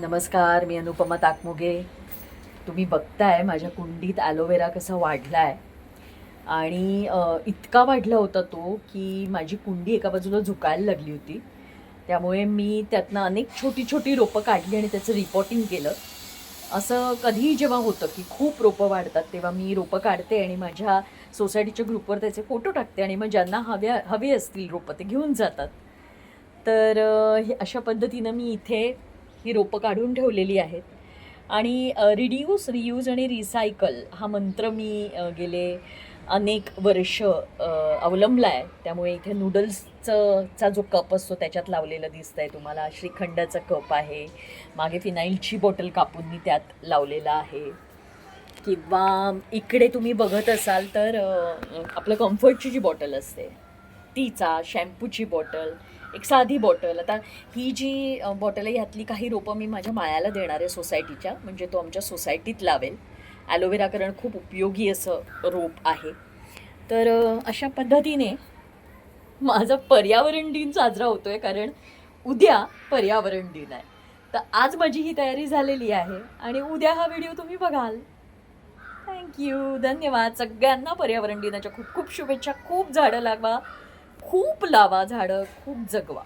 नमस्कार मी अनुपमा ताकमोगे. तुम्ही बघताय माझ्या कुंडीत ॲलोवेरा कसा वाढला आहे आणि इतका वाढला होता तो की माझी कुंडी एका बाजूला झुकायला लागली होती. त्यामुळे मी त्यातनं अनेक छोटी छोटी रोपं काढली आणि त्याचं रिपोर्टिंग केलं. असं कधीही जेव्हा होतं की खूप रोपं वाढतात तेव्हा मी रोपं काढते आणि माझ्या सोसायटीच्या ग्रुपवर त्याचे फोटो टाकते आणि मग ज्यांना हव्या हवे असतील रोपं ते घेऊन जातात. तर हे अशा पद्धतीनं मी इथे ही रोपं काढून ठेवलेली आहेत. आणि रिड्यूस रियूज आणि रिसायकल हा मंत्र मी गेले अनेक वर्ष अवलंबला आहे त्यामुळे इथे नूडल्सचं चा जो कप असतो त्याच्यात लावलेलं दिसतं आहे तुम्हाला. श्रीखंडाचा कप आहे. मागे फिनाईलची बॉटल कापून मी त्यात लावलेला आहे. किंवा इकडे तुम्ही बघत असाल तर आपलं कम्फर्टची जी बॉटल असते. हत्तीचा शॅम्पूची बॉटल एक साधी बॉटल. आता ही जी बॉटल आहे ह्यातली काही रोपं मी माझ्या मायाला देणार आहे सोसायटीच्या. म्हणजे तो आमच्या सोसायटीत लावेल. ॲलोवेरा कारण खूप उपयोगी असं रोप आहे. तर अशा पद्धतीने माझा पर्यावरण दिन साजरा होतो आहे कारण उद्या पर्यावरण दिन आहे. तर आज माझी ही तयारी झालेली आहे आणि उद्या हा व्हिडिओ तुम्ही बघाल. थँक्यू धन्यवाद सगळ्यांना पर्यावरण दिनाच्या खूप खूप शुभेच्छा. खूप झाडं लावा. खूप लावा झाडं खूप जगवा.